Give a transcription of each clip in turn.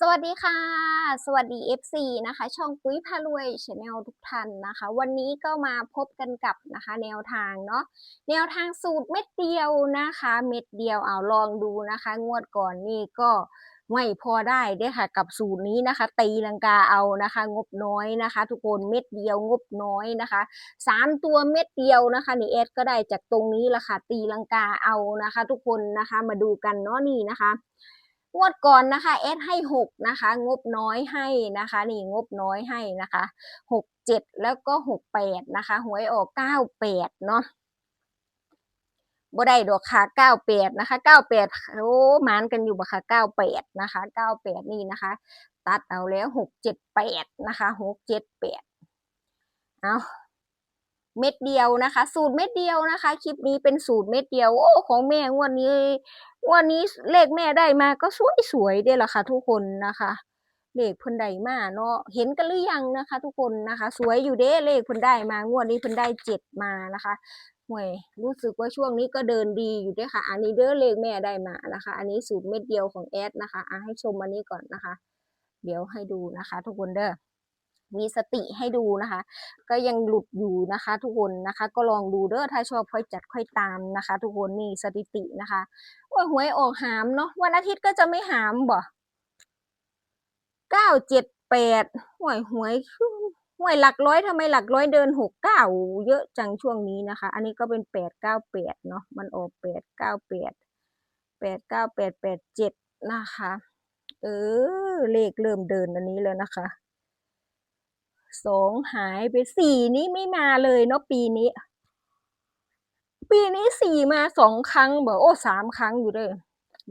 สวัสดีค่ะ สวัสดี FC นะคะ ช่องปุ้ยพารวยชาแนลทุกท่านนะคะ วันนี้ก็มาพบกันกับนะคะ แนวทางเนาะแนวทางสูตรเม็ดเดียวนะคะ เม็ดเดียวเอาลองดูนะคะ งวดก่อนนี่ก็ไม่พอได้เด้ค่ะ กับสูตรนี้นะคะ ตีลังกาเอานะคะ งบน้อยนะคะ ทุกคนเม็ดเดียวงบน้อยนะคะสามตัวเม็ดเดียวนะคะนี่เอสก็ได้จากตรงนี้ละค่ะตีลังกาเอานะคะ ทุกคนนะคะมาดูกันเนาะนี่นะคะ งวดก่อนนะคะเอสให้หกนะคะ งบน้อยให้นะคะ นี่งบน้อยให้นะคะหกเจ็ดแล้วก็หกแปดนะคะหวยออกเก้าแปดเนาะบ่ได้ดอกค่ะเก้าแปดนะคะเก้าแปดโอ้หมานกันอยู่บ่ค่ะเก้าแปดนะคะเก้าแปดนี่นะคะ ตัดเอาแล้วหกเจ็ดแปดนะคะหกเจ็ดแปดเอา เม็ดเดียวนะคะ สูตรเม็ดเดียวนะคะ คลิปนี้เป็นสูตรเม็ดเดียว โอ้ของแม่งวดนี้วันนี้เลขแม่ได้มาก็สวยสวยๆเด้ล่ะค่ะ ทุกคนนะคะ เลขเพิ่นได้มาเนาะเห็นกันหรือยังนะคะ ทุกคนนะคะ สวยอยู่เด้เลขเพิ่นได้มางวดนี้เพิ่นได้เจ็ดมานะคะห่วยรู้สึกว่าช่วงนี้ก็เดินดีอยู่ด้วยค่ะ อันนี้เด้อเลขแม่ได้มานะคะ อันนี้สูตรเม็ดเดียวของแอดนะคะอะให้ชมอันนี้ก่อนนะคะ เดี๋ยวให้ดูนะคะ ทุกคนเด้อ มีสติให้ดูนะคะ ก็ยังหลุดอยู่นะคะ ทุกคนนะคะ ก็ลองดูเด้อถ้าชอบค่อยจัดค่อยตามนะคะ ทุกคนนี่สถิตินะคะโอ้ยหวยออกหามเนาะวันอาทิตย์ก็จะไม่หามบ่เก้าเจ็ดแปดหวยหวยหวยหลักร้อยทำไมหลักร้อยเดินหกเก้าเยอะจังช่วงนี้นะคะ อันนี้ก็เป็นแปดเก้าแปดเนาะมันออกแปดเก้าแปดแปดเก้าแปดแปดเจ็ดนะคะ เออ เลขเริ่มเดินอันนี้แล้วนะคะ สองหายไปสี่นี้ไม่มาเลยเนาะปีนี้ ปีนี้สี่มาสองครั้งบอกโอ้สามครั้งอยู่เลย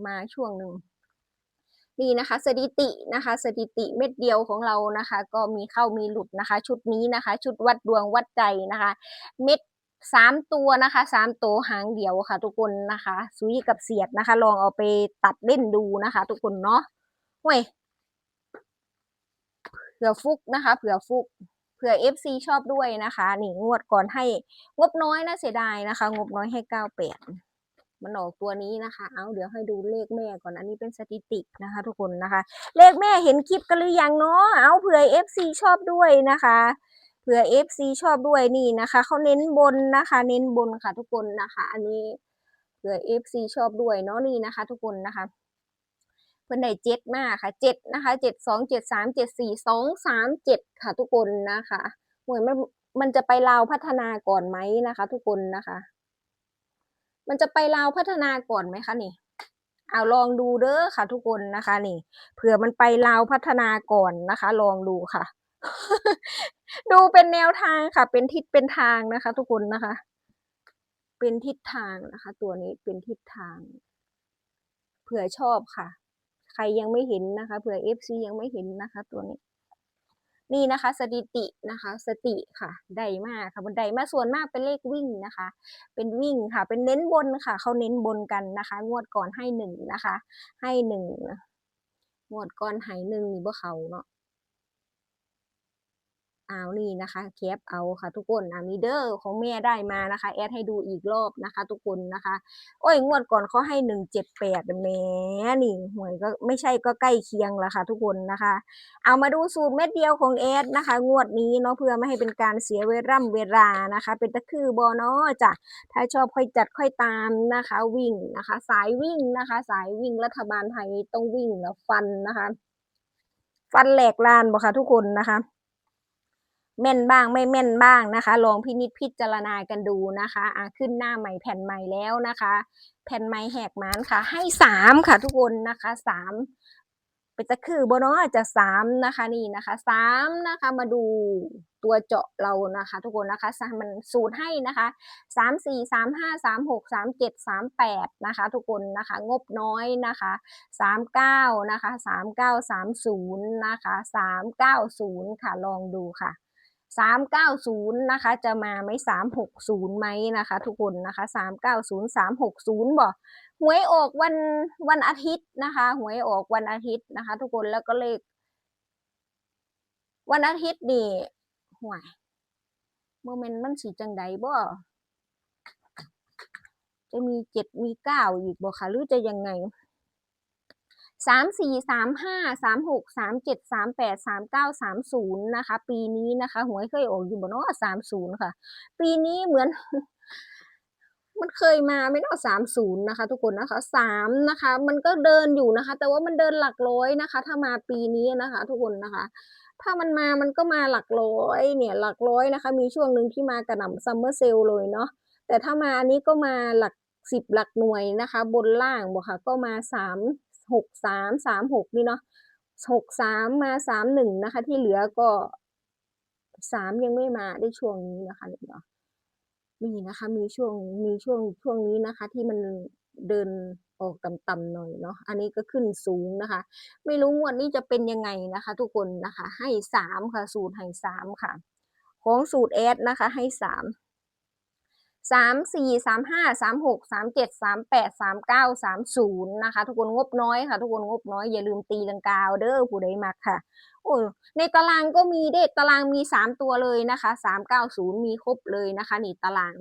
มาช่วงหนึ่งนี่นะคะสถิตินะคะสถิติเม็ดเดียวของเรานะคะ ก็มีเข้ามีหลุดนะคะ ชุดนี้นะคะ ชุดวัดดวงวัดใจนะคะ เม็ดสามตัวนะคะสามตัวหางเดียวค่ะ ทุกคนนะคะซุยกับเสียดนะคะ ลองเอาไปตัดเล่นดูนะคะ ทุกคนเนาะเว้ย ผื่อฟุกนะคะเผื่อฟุกเผื่อ FC ชอบด้วยนะคะนี่งวดก่อนให้งบน้อยนะเสียดายนะคะ งบน้อยให้เก้าแปดมันออกตัวนี้นะคะ เอาเดี๋ยวให้ดูเลขแม่ก่อน อันนี้เป็นสถิตินะคะ ทุกคนนะคะ เลขแม่เห็นคลิปกันหรือยังเนาะ เอาเผื่อ FC ชอบด้วยนะคะ เผื่อ FC ชอบด้วยนี่นะคะ เขาเน้นบนนะคะ เน้นบนค่ะทุกคนนะคะ อันนี้เผื่อ FC ชอบด้วยเนาะนี่นะคะ ทุกคนนะคะ พิ่นได้เจ็ดมาค่ะเจ็ดนะคะเจ็ดสองเจ็ดสามเจ็ดสี่สองสามเจ็ดค่ะทุกคนนะคะเหมือนมันมันจะไปลาวพัฒนาก่อนไหมนะคะ ทุกคนนะคะ มันจะไปลาวพัฒนาก่อนไหมคะนี่เอาลองดูเด้อค่ะ ทุกคนนะคะนี่เผื่อมันไปลาวพัฒนาก่อนนะคะ ลองดูค่ะ ดูเป็นแนวทางค่ะ เป็นทิศเป็นทางนะคะ ทุกคนนะคะ เป็นทิศทางนะคะ ตัวนี้เป็นทิศทาง เผื่อชอบค่ะ ใครยังไม่เห็นนะคะ เผื่อ FC ยังไม่เห็นนะคะ ตัวนี้ นี่นะคะ สถิตินะคะ สติค่ะได้มากค่ะบันไดมาส่วนมากเป็นเลขวิ่งนะคะ เป็นวิ่งค่ะ เป็นเน้นบนค่ะ เขาเน้นบนกันนะคะ งวดก่อนให้หนึ่งนะคะ ให้หนึ่งงวดก่อนให้หนึ่งนี่บ่เขาเนาะ เอานี่นะคะแคปเอาค่ะทุกคนอันนี้เด้อของแม่ได้มานะคะ แอดให้ดูอีกรอบนะคะ ทุกคนนะคะ โอ้ยงวดก่อนเขาให้หนึ่งเจ็ดแปดแหม่นี่หวยก็ไม่ใช่ก็ใกล้เคียงละค่ะทุกคนนะคะ เอามาดูสูตรเม็ดเดียวของแอดนะคะ งวดนี้เนาะเพื่อไม่ให้เป็นการเสียเวล่ำเวลานะคะ เป็นตะคือบอเนาะจ้ะถ้าชอบค่อยจัดค่อยตามนะคะ วิ่งนะคะ สายวิ่งนะคะ สายวิ่งรัฐบาลไทยต้องวิ่งแล้วฟันนะคะ ฟันแหลกลานบ่ค่ะทุกคนนะคะ แม่นบ้างไม่แม่นบ้างนะคะ ลองพินิจพิจารณากันดูนะคะอะขึ้นหน้าใหม่แผ่นใหม่แล้วนะคะ แผ่นไม้แหกมานค่ะ ให้สามค่ะทุกคนนะคะสามเป็นตะคือบเนาะจะสามนะคะนี่นะคะสามนะคะมาดูตัวเจาะเรานะคะ ทุกคนนะคะมันสูตรให้นะคะสามสี่สามห้าสามหกสามเจ็ดสามแปดนะคะทุกคนนะคะงบน้อยนะคะสามเก้านะคะสามเก้าสามศูนย์นะคะสามเก้าศูนย์ค่ะลองดูค่ะ สามเก้าศูนย์นะคะ จะมาไหมสามหกศูนย์ไหมนะคะ ทุกคนนะคะสามเก้าศูนย์สามหกศูนย์บ่หวยออกวันวันอาทิตย์นะคะหวยออกวันอาทิตย์นะคะ ทุกคนแล้วก็เลขวันอาทิตย์นี่หวยโมเมนต์มันสีจังใดบ่จะมีเจ็ดมีเก้าอีกบ่คะหรือจะยังไง สามสี่สามห้าสามหกสามเจ็ดสามแปดสามเก้าสามศูนย์นะคะ ปีนี้นะคะหวยเคยออกอยู่บนเนาะสามศูนย์ค่ะ ปีนี้เหมือน มันเคยมาไม่เนาะสามศูนย์นะคะ ทุกคนนะคะสามนะคะ มันก็เดินอยู่นะคะ แต่ว่ามันเดินหลักร้อยนะคะ ถ้ามาปีนี้นะคะ ทุกคนนะคะ ถ้ามันมามันก็มาหลักร้อยเนี่ยหลักร้อยนะคะ มีช่วงหนึ่งที่มากระหน่ำซัมเมอร์เซลเลยเนาะแต่ถ้ามาอันนี้ก็มาหลักสิบหลักหน่วยนะคะ บนล่างบอกค่ะ ก็มาสาม หกสามสามหกนี่เนาะหกสามมาสามหนึ่งนะคะ ที่เหลือก็สามยังไม่มาได้ช่วงนี้นะคะเนาะมีนะคะมีช่วงมีช่วงช่วงนี้นะคะ ที่มันเดินออกต่ำๆหน่อยเนาะอันนี้ก็ขึ้นสูงนะคะ ไม่รู้งวดนี้จะเป็นยังไงนะคะ ทุกคนนะคะ ให้สามค่ะ สูตรให้สามค่ะ ของสูตรแอดนะคะ ให้สาม สามสี่สามห้าสามหกสามเจ็ดสามแปดสามเก้าสามศูนย์นะคะ ทุกคนงบน้อยค่ะ ทุกคนงบน้อยอย่าลืมตีลังกาเด้อผู้ใดมักค่ะ โอ้ในตารางก็มีเด็ตารางมีสามตัวเลยนะคะสามเก้าศูนย์มีครบเลยนะคะนี่ตาราง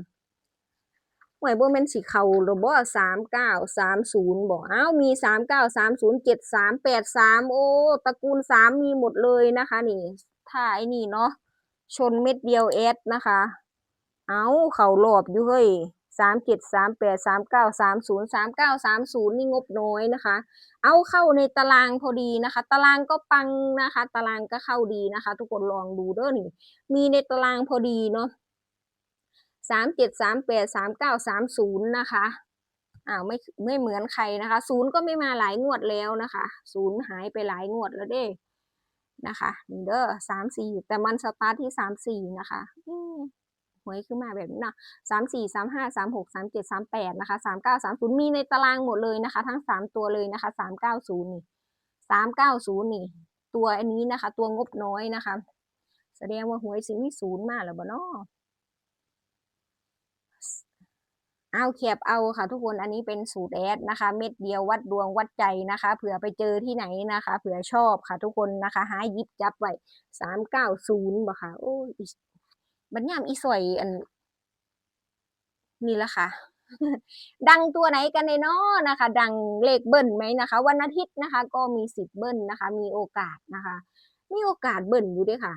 หวยบ่แมนสีเขาหรือบ่สามเก้าสามศูนย์บ่อ้าวมีสามเก้าสามศูนย์เจ็ดสามแปดสามโอ้ตระกูลสามมีหมดเลยนะคะ นี่ถ้าไอ้นี่เนาะชนเม็ดเดียวเอสนะคะ เอาเขารอบอยู่เฮ้ยสามเจ็ดสามแปดสามเก้าสามศูนย์สามเก้าสามศูนย์นี่งบน้อยนะคะ เอาเข้าในตารางพอดีนะคะ ตารางก็ปังนะคะ ตารางก็เข้าดีนะคะ ทุกคนลองดูเด้อนี่มีในตารางพอดีเนาะสามเจ็ดสามแปดสามเก้าสามศูนย์นะคะอ้าวไม่ไม่เหมือนใครนะคะศูนย์ก็ไม่มาหลายงวดแล้วนะคะศูนย์หายไปหลายงวดแล้วเด้นะคะนี่เด้อสามสี่แต่มันสตาร์ทที่สามสี่นะคะอื หวยขึ้นมาแบบนี้เนาะสามสี่สามห้าสามหกสามเจ็ดสามแปดนะคะสามเก้าสามศูนย์มีในตารางหมดเลยนะคะ ทั้งสามตัวเลยนะคะสามเก้าศูนย์นี่สามเก้าศูนย์นี่ ตัวอันนี้นะคะ ตัวงบน้อยนะคะ แสดงว่าหวยสิมีศูนย์มาแล้วบ่เนาะเอาแคบเอาค่ะ ทุกคนอันนี้เป็นสูตรแอดนะคะ เม็ดเดียววัดดวงวัดใจนะคะเผื่อไปเจอที่ไหนนะคะเผื่อชอบค่ะ ทุกคนนะคะหายิบจับไว้สามเก้าศูนย์บ่ค่ะโอ้ย บัญยามอีสวยอัน นี่แหละค่ะ ดังตัวไหนกันในนอนะคะ ดังเลขเบิ้ลไหมนะคะ วันอาทิตย์นะคะ ก็มีสิทธิ์เบิ้ลนะคะ มีโอกาสนะคะ มีโอกาสเบิ้ลอยู่ด้วยค่ะ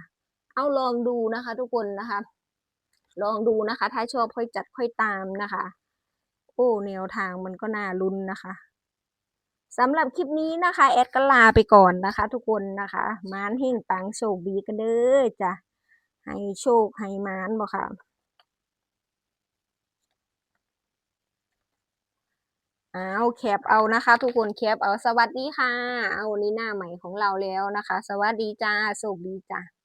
เอาลองดูนะคะ ทุกคนนะคะ ลองดูนะคะ ถ้าชอบค่อยจัดค่อยตามนะคะ โอ้แนวทางมันก็น่าลุ้นนะคะสำหรับคลิปนี้นะคะ แอดก็ลาไปก่อนนะคะ ทุกคนนะคะมานเฮงปังโชคดีกันเด้อจ้ะ ให้โชคให้มานบ่ค่ะเอาแคปเอานะคะ ทุกคนแคปเอาสวัสดีค่ะ เอานี้หน้าใหม่ของเราแล้วนะคะ สวัสดีจ้าโชคดีจ้า